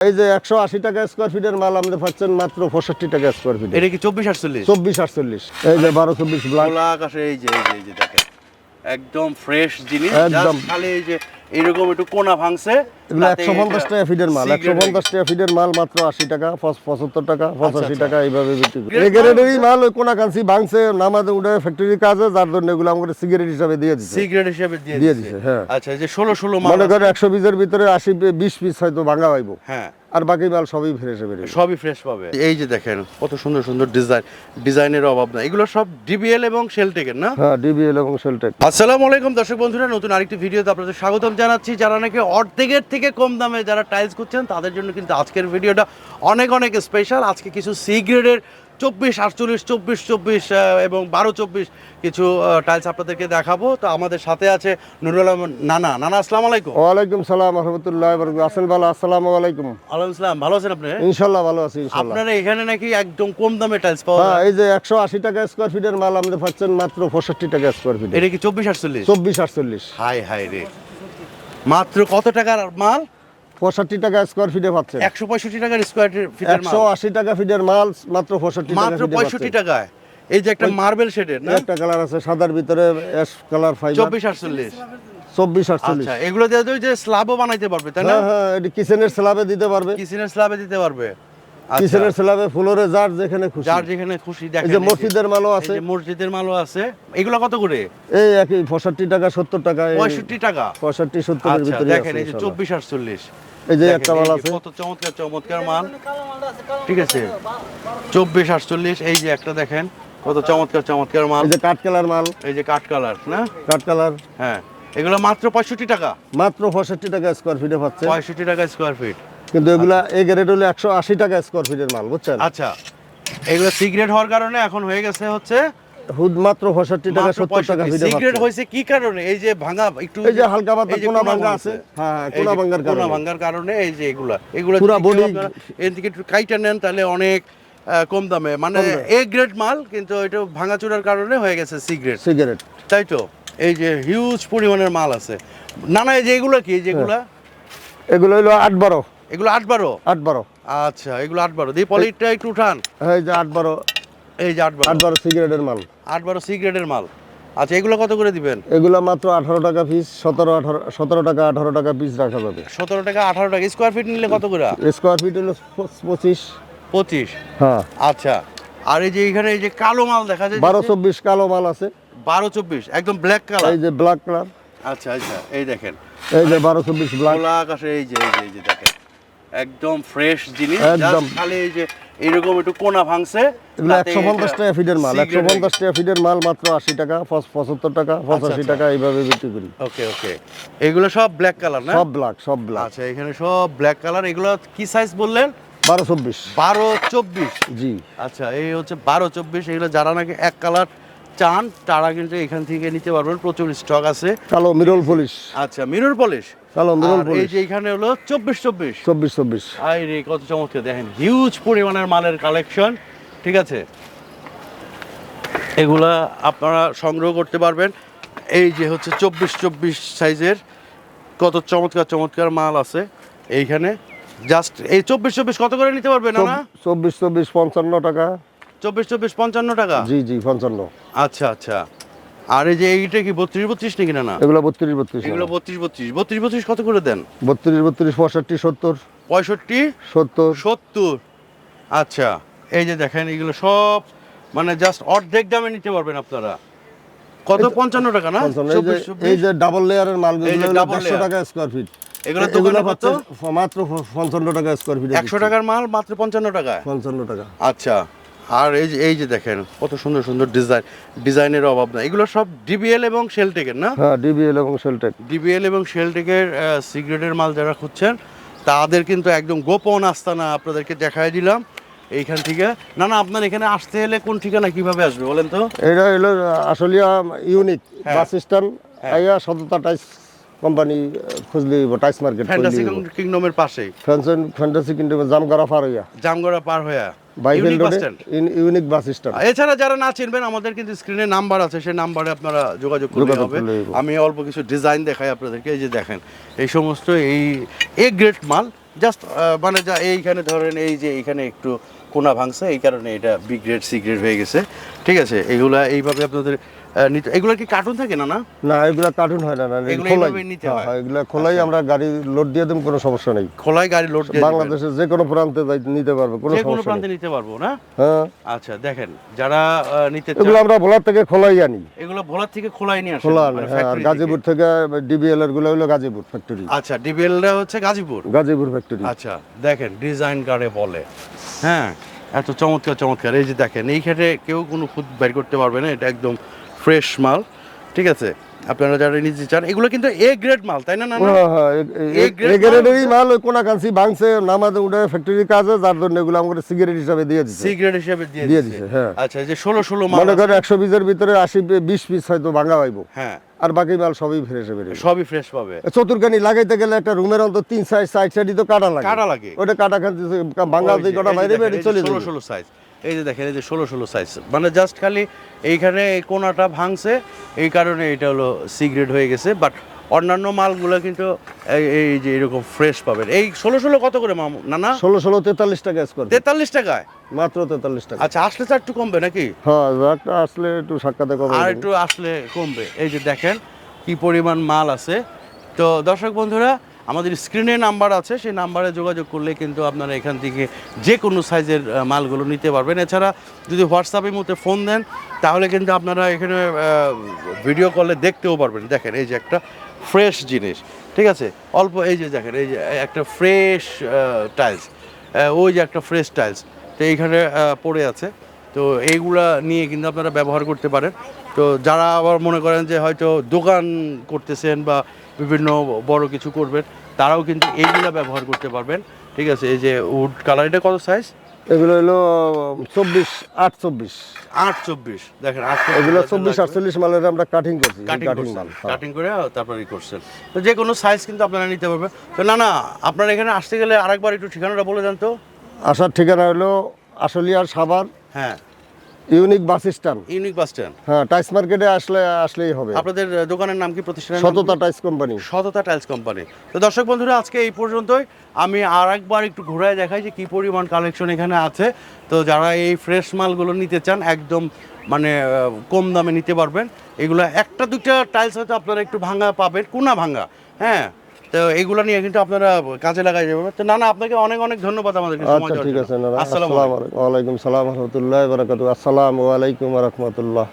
এই যে একশো আশি টাকা স্কোয়ার ফিটের মাল আপনি পাচ্ছেন মাত্র পঁয়ষট্টি টাকা স্কোয়ার ফিট এটা কি চব্বিশ আটচল্লিশ? চব্বিশ আটচল্লিশ। এই যে বারো চব্বিশ ব্লাক আকাশে এই যে এই যে দেখেন। একদম ফ্রেশ জিনিস একদম। খালি এই যে এরকম একটু কোনা ভাঙছে একশো পঞ্চাশ টাকা ফিটের মাল একশো পঞ্চাশ টাকা ফিটের মাল মাত্র আশি টাকা পঁচাত্তর টাকা পঁচাশি আচ্ছা। টাকা এইভাবে বিক্রি করি। গ্রেডেরই মাল ওই কোনা কাঞ্চি ভাঙছে নামাজে উঠে ফ্যাক্টরি কাজে যার জন্য এগুলো আমাকে সিগারেট হিসাবে দিয়ে দিচ্ছে সিগারেট হিসেবে দিয়ে দিচ্ছে হ্যাঁ। আচ্ছা যে ষোলো ষোলো মাল মনে। করেন একশো পিসের ভিতরে আশি বিশ পিস হয়তো ভাঙা হইব। হ্যাঁ। আর বাকি মাল সবই ফ্রেশ হবে সবই ফ্রেশ পাবে। এই যে দেখেন কত সুন্দর সুন্দর ডিজাইন ডিজাইনের অভাব নাই। এগুলো সব ডিবিএল এবং শেলটেকের না? হ্যাঁ ডিবিএল এবং সেলটেক আসসালামু আলাইকুম দর্শক বন্ধুরা নতুন আরেকটি ভিডিওতে আপনাদের স্বাগতম। জানাচ্ছি যারা নাকি অর্ধেকের থেকে কম দামে যারা টাইলস করছেন তাদের জন্য কিন্তু আজকের ভিডিওটা অনেক অনেক স্পেশাল আজকে কিছু সি গ্রেডের চব্বিশ আটচল্লিশ চব্বিশ চব্বিশ এবং বারো চব্বিশ কিছু টাইলস আপনাদেরকে দেখাবো। তো আমাদের সাথে আছে নুরুল নানা। নানা আসসালাম আলাইকুম। ওয়ালাইকুম সালাম রহমতুল্লাহ আসেন ভালো আসসালামু আলাইকুম। আলাইকুম সালাম। ভালো আছেন আপনি? ইনশাল্লাহ ভালো আছি আপনারা এখানে নাকি একদম কম দামে টাইলস পাওয়া হ্যাঁ যায়। এই যে একশো আশি টাকা স্কোয়ার ফিটের মাল আপনি পাচ্ছেন মাত্র পঁয়ষট্টি টাকা স্কোয়ার ফিট এটা কি চব্বিশ আটচল্লিশ? চব্বিশ আটচল্লিশ। হাই হাই রে। মাত্র কত টাকার মাল? পঁয়ষট্টি টাকা স্কোয়ার ফিটে পাচ্ছে। একশো পঁয়ষট্টি টাকার স্কোয়ার ফিটের একশো আশি টাকা ফিটের মাল মাত্র পঁয়ষট্টি মাত্র পঁয়ষট্টি টাকায়। এই যে একটা মার্বেল শেডের না? একটা কালার আছে সাদার ভিতরে অ্যাশ কালার ফাইবার চব্বিশ আটচল্লিশ। চব্বিশ আটচল্লিশ। আচ্ছা এগুলো দিয়ে যে স্ল্যাবও বানাইতে পারবে তাই না? হ্যাঁ হ্যাঁ কিচেনের স্ল্যাবে দিতে পারবে। কিচেনের স্ল্যাবে দিতে পারবে। কিচেনের স্ল্যাবে ফ্লোরে যার যেখানে খুশি। যার যেখানে খুশি এই দেখেন যে মসজিদের মালও আছে। মসজিদের মালও আছে। এগুলো কত করে? এই একই পঁয়ষট্টি টাকা সত্তর টাকা এই পঁয়ষট্টি টাকা? পঁয়ষট্টি সত্তরের আচ্ছা ভিতরে দেখেন এই যে চব্বিশ আটচল্লিশ। এই যে একটা মাল আছে। কত চমৎকার চমৎকার মাল। ঠিক আছে। চব্বিশ আটচল্লিশ এই যে একটা দেখেন কত চমৎকার চমৎকার মাল। এই যে কাঠ কালার মাল। এই যে কাঠ কালার না? কাঠ কালার। হ্যাঁ। এগুলো মাত্র পঁয়ষট্টি টাকা। মাত্র পঁয়ষট্টি টাকা স্কোয়ার ফিটে পাচ্ছে। পঁয়ষট্টি টাকা স্কোয়ার ফিট কিন্তু এগুলা এই গ্রেড হলো একশো আশি টাকা স্কোয়ার ফিটের মাল বুঝছেন? আচ্ছা এগুলো সিগারেট হওয়ার কারণে এখন হয়ে গেছে হচ্ছে হুদ মাত্র পঁয়ষট্টি টাকা সত্তর টাকা ফিটে সিগারেট হয়েছে কি কারণে? এই যে ভাঙা একটু এই যে হালকা পাতলা কোনা ভাঙছে। আছে। হ্যাঁ হ্যাঁ কোনা যে ভাঙ্গার কোনা ভাঙার কারণে এই যে এগুলা। এগুলো পুরা body- এর থেকে একটু কাইটা নেন তাহলে অনেক কম দামে। মানে এ গ্রেড মাল কিন্তু এটা ভাঙাচুরার কারণে হয়ে গেছে সিগারেট সিগারেট তাই তো? এই যে হিউজ পরিমাণের মাল আছে। না না এই যে এগুলো কি? এই যেগুলা এগুলো হলো আট বারো। এগুলো আট বারো? আট বারো। আচ্ছা এগুলো আট বারো। দিয়ে পলিটটা একটু উঠান। এই যে আট বারো। এই যে আট বারো। আট বারো সিগারেটের মাল। আট বারো সি গ্রেডের মাল। আচ্ছা এগুলো কত করে দিবেন? এগুলো মাত্র আঠারো টাকা পিস সতেরো আঠারো সতেরো টাকা আঠারো টাকা পিস রাখা যাবে। সতেরো টাকা আঠারো টাকা। স্কোয়ার ফিট নিলে কত করে? স্কোয়ার ফিট হলো পঁচিশ পঁচিশ। হ্যাঁ। আচ্ছা। আর এই যে এখানে এই যে কালো মাল দেখা যায় বারো চব্বিশ কালো মাল আছে। বারো চব্বিশ একদম ব্ল্যাক কালার এই যে ব্ল্যাক কালার আচ্ছা আচ্ছা এই দেখেন। এই যে বারো চব্বিশ ব্ল্যাক আকাশে এই যে এই যে এই যে দেখেন। একদম ফ্রেশ জিনিস একদম। খালি এই যে এরকম একটু কোনা ভাঙছে এগুলো একশো পঞ্চাশ টাকা ফিটের মাল একশো পঞ্চাশ টাকা ফিটের মাল মাত্র আশি টাকা পঁচ- পঁচাত্তর টাকা পঁচাশি আচ্ছা। টাকা এইভাবে বিক্রি করি। ওকে ওকে এগুলো সব ব্ল্যাক কালার না? সব ব্ল্যাক সব ব্ল্যাক আচ্ছা এখানে সব ব্ল্যাক কালার এগুলো কি সাইজ বললেন? বারো চব্বিশ। বারো চব্বিশ? জি। আচ্ছা এই হচ্ছে বারো চব্বিশ। এগুলো যারা নাকি এক কালার চান তারা কিন্তু এখান থেকে নিতে পারবেন। প্রচুর স্টক আছে। কালো মিরল পলিশ। আচ্ছা মিরর পলিশ। কালো মিরল আর এই পলিশ। যে এখানে হলো চব্বিশ চব্বিশ। চব্বিশ চব্বিশ। আই রে কত চমৎকার দেখেন হিউজ পরিমাণের মালের কালেকশন ঠিক আছে? এগুলা আপনারা সংগ্রহ করতে পারবেন। এই যে হচ্ছে চব্বিশ চব্বিশ সাইজের কত চমৎকার চমৎকার মাল আছে এইখানে। জাস্ট এই চব্বিশ চব্বিশ কত করে নিতে পারবেন না চব্বিশ চব্বিশ পঞ্চান্ন টাকা। চব্বিশ চব্বিশ পঞ্চান্ন টাকা? জি জি পঞ্চান্ন। আচ্ছা আচ্ছা। আর এই যে এইটা কি বত্রিশ বত্রিশ নাকি না এগুলো বত্রিশ বত্রিশ। এগুলো বত্রিশ বত্রিশ। বত্রিশ বত্রিশ কত করে দেন? বত্রিশ বত্রিশ পঁয়ষট্টি সত্তর। পঁয়ষট্টি? সত্তর। সত্তর। আচ্ছা এই যে দেখেন এগুলো সব মানে জাস্ট অর্ধেক দামে নিতে পারবেন আপনারা। কত? পঞ্চান্ন টাকা না? এই যে ডাবল লেয়ারের মালগুলো layer। টাকা স্কোয়ার ফিট এগুলো দোকানে কত? মাত্র পঞ্চান্ন টাকা স্কোয়ার ফিট একশো টাকার মাল মাত্র পঞ্চান্ন টাকায়? পঞ্চান্ন টাকা। আচ্ছা। আর এই যে এই যে দেখেন কত সুন্দর সুন্দর ডিজাইন ডিজাইনের অভাব না এগুলো সব ডিবিএল এবং শেলটেকের না? হ্যাঁ ডিবিএল এবং সেলটেক ডিবিএল এবং শেলটেকের সিগারেটের মাল যারা খুঁজছেন তাদের কিন্তু একদম গোপন আস্তানা আপনাদেরকে দেখাই দিলাম এইখান থেকে। না না আপনার এখানে আসতে হলে কোন ঠিকানা কীভাবে আসবে বলেন তো? এটা হলো আসলিয়া ইউনিক হ্যাঁ। বাস স্ট্যান্ড আইয়া সততা টাইস কোম্পানি খুঁজলি টাইস মার্কেট ফ্যান্টাসি কিংডমের ফ্যান্সন ফ্যান্টাসি কিন্তু জাম করা পার হইয়া। জামগড়া পার বাইবেল ইউনিক বাস স্ট্যান্ড এছাড়া যারা না চিনবেন আমাদের কিন্তু স্ক্রিনে নাম্বার আছে সেই নাম্বারে আপনারা যোগাযোগ যোগাযোগ হবে। আমি অল্প কিছু ডিজাইন দেখাই আপনাদেরকে এই যে দেখেন এই সমস্ত এই এ গ্রেড মাল। জাস্ট মানে যা এইখানে ধরেন এই যে এইখানে একটু কোনা ভাঙছে এই কারণে এটা বি গ্রেড সি গ্রেড হয়ে গেছে। ঠিক আছে এগুলা এইভাবে আপনাদের এগুলা কি কার্টুন থাকে না না? না এগুলা কার্টুন হয় না না খোলাই। নিতে হ্যাঁ, হয়? হ্যাঁ, খোলাই আমরা গাড়ি লোড দিয়ে দেব কোনো সমস্যা নেই। খোলায় গাড়ি লোড দিয়ে। বাংলাদেশের যে কোনো প্রান্তে নিতে পারবে কোনো যে কোনো প্রান্তে নিতে পারব না? হ্যাঁ। আচ্ছা দেখেন যারা নিতে এগুলো আমরা ভোলার থেকে খোলাই আনি। এগুলো ভোলার থেকে খোলাই নিয়ে খোলা মানে হ্যাঁ আর গাজীপুর থেকে। ডিবিএল এরগুলো হলো গাজীপুর ফ্যাক্টরি। আচ্ছা ডিবিএলটা হচ্ছে গাজীপুর? গাজীপুর ফ্যাক্টরি আচ্ছা দেখেন ডিজাইন কারে বলে। হ্যাঁ এত চমৎকার চমৎকার। এই যে দেখেন এইখানে কেউ কোনো খুদ বের করতে পারবে না এটা একদম ফ্রেশ মাল ঠিক আছে? আপনারা যারা নিতে চান এগুলো কিন্তু এ গ্রেড মাল তাই না না? হ্যাঁ হ্যাঁ grade এগারেরই মাল কোনা কাঞ্চি ভাঙছে নামাজে উঠে ফ্যাক্টরি কাজে যার জন্য এগুলো আমাকে সিগারেট হিসাবে দিয়ে দিচ্ছে সি গ্রেড হিসেবে দিয়ে দিচ্ছে হ্যাঁ। আচ্ছা যে ষোলো ষোলো মাল মনে। করেন একশো পিসের ভিতরে আশি বিশ পিস হয়তো ভাঙা হইব। হ্যাঁ। আর বাকি মাল সবই ফ্রেশে বেরিয়ে সবই ফ্রেশ পাবে। চতুর্খানি লাগাইতে গেলে একটা রুমের অন্তর তিন সাইড সাইড সাইডই তো কাটা লাগে। কাটা লাগে। ওটা কাটা ওই দিয়ে কটা বাইরে বেরিয়ে চলে ষোলো যাবে। ষোলো সাইজ এই যে দেখেন এই যে ষোলো ষোলো সাইজ মানে জাস্ট খালি এইখানে এই কোনাটা ভাঙছে এই কারণে এটা হলো সিগ্রেট হয়ে গেছে। বাট অন্যান্য মালগুলো কিন্তু এই যে এরকম ফ্রেশ পাবেন। এই ষোলো ষোলো কত করে মামু? না না ষোলো ষোলো তেতাল্লিশ টাকা স্কোয়ার তেতাল্লিশ টাকায়? মাত্র তেতাল্লিশ টাকা। আচ্ছা আসলে তো একটু কমবে নাকি? হ্যাঁ আসলে একটু সাক্ষাতে কবে আর একটু আসলে কমবে। এই যে দেখেন কি পরিমাণ মাল আছে। তো দর্শক বন্ধুরা আমাদের স্ক্রিনে নাম্বার আছে, সেই নাম্বারে যোগাযোগ করলে কিন্তু আপনারা এখান থেকে যে কোনো সাইজের মালগুলো নিতে পারবেন। এছাড়া যদি হোয়াটসঅ্যাপের মধ্যে ফোন দেন, তাহলে কিন্তু আপনারা এখানে ভিডিও কলে দেখতেও পারবেন। দেখেন, এই যে একটা ফ্রেশ জিনিস, ঠিক আছে? অল্প, এই যে দেখেন, এই যে একটা ফ্রেশ টাইলস ওই যে একটা ফ্রেশ টাইলস তো এইখানে পড়ে আছে। তো এইগুলা নিয়ে কিন্তু আপনারা ব্যবহার করতে পারেন। তো যারা আবার মনে করেন যে হয়তো দোকান করতেছেন বা বিভিন্ন বড় কিছু করবেন তারাও কিন্তু এইগুলো ব্যবহার করতে পারবেন। ঠিক আছে এই যে উড কালার এটা কত সাইজ এগুলো হলো চব্বিশ আট চব্বিশ। আট চব্বিশ দেখেন আট এগুলো চব্বিশ আটচল্লিশ মালের আমরা কাটিং করছি কাটিং মাল হ্যাঁ। কাটিং করে তারপরে করছেন। তো যে কোনো সাইজ কিন্তু আপনারা নিতে পারবেন। তো না না আপনারা এখানে আসতে গেলে আরেকবার একটু ঠিকানাটা বলে দেন তো। আসার ঠিকানা হলো আশুলিয়ার সাভার হ্যাঁ। Unique bus stand. Unique bus stand. হ্যাঁ টাইস মার্কেটে আসলে আসলেই হবে। আপনাদের দোকানের নাম কি প্রতিষ্ঠানের Sotota tiles company. Sotota tiles company. তো দর্শক বন্ধুরা আজকে এই পর্যন্তই। আমি আর একবার একটু ঘুরায় দেখাই যে কি পরিমাণ কালেকশন এখানে আছে। তো যারা এই ফ্রেশ মালগুলো নিতে চান একদম মানে কম দামে নিতে পারবেন। এগুলো একটা দুটা টাইলস হয়তো আপনারা একটু ভাঙা পাবেন কোনা ভাঙা। হ্যাঁ তো এগুলো নিয়ে কিন্তু আপনারা কাজে লাগাই যাবেন। তো না না আপনাকে অনেক অনেক ধন্যবাদ আমাদেরকে সময় আচ্ছা দেওয়ার ঠিক আছে নানা। আসসালামু। আলাইকুম। ওয়ালাইকুম সালাম রহমতুল্লাহ বারাকাতু আসসালামু আলাইকুম রহমতুল্লাহ।